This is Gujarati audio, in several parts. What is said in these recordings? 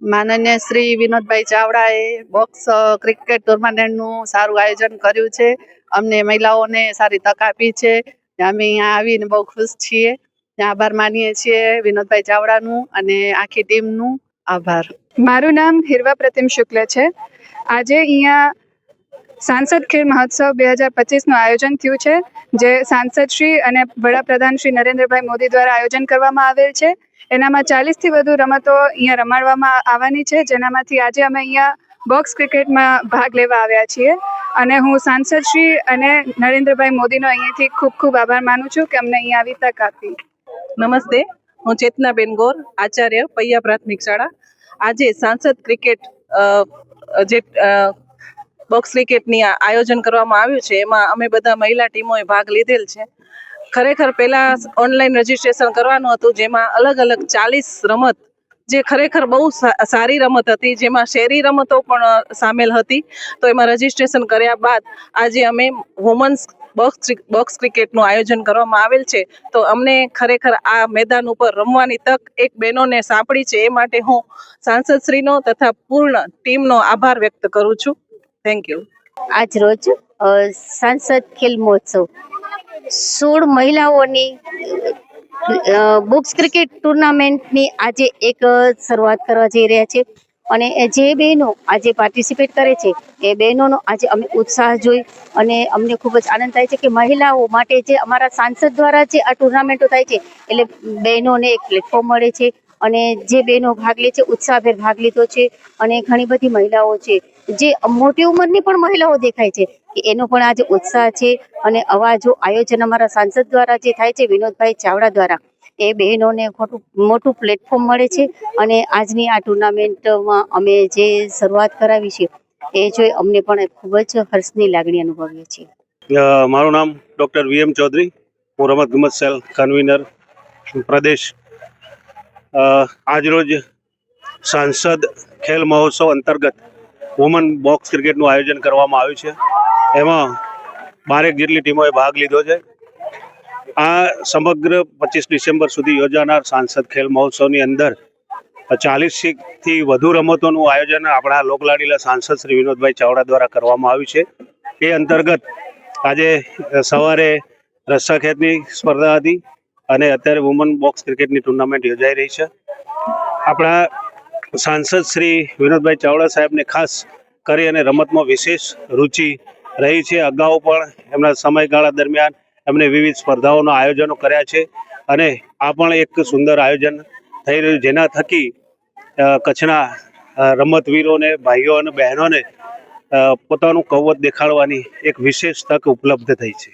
માનનીય શ્રી વિનોદભાઈ ચાવડાએ બોક્સ ક્રિકેટ ટુર્નામેન્ટનું સારું આયોજન કર્યું છે. અમને મહિલાઓને સારી તક આપી છે. અમે અહીંયા આવીને બહુ ખુશ છીએ. આભાર માનીએ છીએ વિનોદભાઈ ચાવડાનું અને આખી ટીમનું. આભાર. મારું નામ હિરવા પ્રતિમ શુક્લ છે. આજે અહીંયા સાંસદ ખેલ મહોત્સવ બે હજાર પચીસનું આયોજન થયું છે, જે સાંસદ શ્રી અને વડાપ્રધાન શ્રી નરેન્દ્રભાઈ મોદી દ્વારા આયોજન કરવામાં આવેલ છે. એનામાં ચાલીસથી વધુ રમતો અહીંયા રમાડવામાં આવવાની છે. જેનામાંથી આજે અમે અહીંયા બોક્સ ક્રિકેટમાં ભાગ લેવા આવ્યા છીએ. અને હું સાંસદ શ્રી અને નરેન્દ્રભાઈ મોદીનો અહીંયાથી ખૂબ ખૂબ આભાર માનું છું કે અમને અહીંયા આવી તક આપી. નમસ્તે. હું ચેતનાબેન ગોર, આચાર્ય, પૈયા પ્રાથમિક શાળા. આજે સાંસદ ક્રિકેટ જે બોક્સ ક્રિકેટની આયોજન કરવામાં આવ્યું છે, એમાં અમે બધા મહિલા ટીમોએ ભાગ લીધેલ છે. ખરેખર પહેલા ઓનલાઈન રજીસ્ટ્રેશન કરવાનું હતું, જેમાં અલગ અલગ ચાલીસ રમત, જે ખરેખર બહુ સારી રમત હતી, જેમાં શેરી રમતો પણ સામેલ હતી. તો એમાં રજીસ્ટ્રેશન કર્યા બાદ આજે અમે વુમન્સ બોક્સ બોક્સ ક્રિકેટનું આયોજન કરવામાં આવેલ છે. તો અમને ખરેખર આ મેદાન ઉપર રમવાની તક એક બહેનોને સાંપડી છે. એ માટે હું સાંસદશ્રીનો તથા પૂર્ણ ટીમનો આભાર વ્યક્ત કરું છું. થેન્ક યુ આજ રોજ સાંસદ ખેલ મહોત્સવ. સોળ મહિલાઓની બુક્સ ક્રિકેટ ટુર્નામેન્ટની આજે એક શરૂઆત કરવા જઈ રહ્યા છે. અને જે બહેનો આજે પાર્ટિસિપેટ કરે છે, એ બહેનોનો આજે અમે ઉત્સાહ જોઈ અને અમને ખૂબ જ આનંદ થાય છે કે મહિલાઓ માટે જે અમારા સાંસદ દ્વારા જે આ ટુર્નામેન્ટો થાય છે, એટલે બહેનોને એક પ્લેટફોર્મ મળે છે અને જે બહેનો ભાગ લે છે, ઉત્સાહભેર ભાગ લીધો છે અને ઘણી બધી મહિલાઓ છે. જે મોટી ઉંમરની પણ મહિલાઓ દેખાય છે એનો પણ આજે ઉત્સાહ છે અને આવા જો આયોજન અમારા સાંસદ દ્વારા જે થાય છે, વિનોદભાઈ ચાવડા દ્વારા, એ બહેનોને ખોટું, મોટું પ્લેટફોર્મ મળે છે અને આજની આ ટુર્નામેન્ટમાં અમે જે શરૂઆત કરાવી છે, એ જોઈ અમને પણ ખૂબ જ હર્ષની લાગણી અનુભવીએ છીએ. મારું નામ ડૉક્ટર વી એમ ચૌધરી. હું રમત ગમત સેલ કન્વીનર પ્રદેશ. આજરોજ સાંસદ ખેલ મહોત્સવ અંતર્ગત વુમન બોક્સ ક્રિકેટનું આયોજન કરવામાં આવ્યું છે. એમાં બારેક જેટલી ટીમોએ ભાગ લીધો છે. આ સમગ્ર પચીસ ડિસેમ્બર સુધી યોજાનાર સાંસદ ખેલ મહોત્સવની અંદર ચાલીસથી વધુ રમતોનું આયોજન આપણા લોકલાડીલા સાંસદ શ્રી વિનોદભાઈ ચાવડા દ્વારા કરવામાં આવ્યું છે. એ અંતર્ગત આજે સવારે રસ્સાખેતની સ્પર્ધા હતી અને અત્યારે વુમન બોક્સ ક્રિકેટની ટુર્નામેન્ટ યોજાઈ રહી છે. આપણા સાંસદ શ્રી વિનોદભાઈ ચાવડા સાહેબને ખાસ કરી અને રમતમાં વિશેષ રુચિ રહી છે. અગાઉ પણ એમના સમયગાળા દરમિયાન એમને વિવિધ સ્પર્ધાઓના આયોજનો કર્યા છે અને આ પણ એક સુંદર આયોજન થઈ રહ્યું જેના થકી કચ્છના રમતવીરોને, ભાઈઓ અને બહેનોને પોતાનું કૌવત દેખાડવાની એક વિશેષ તક ઉપલબ્ધ થઈ છે.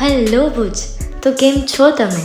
હેલો ભુજ, તો કેમ છો તમે?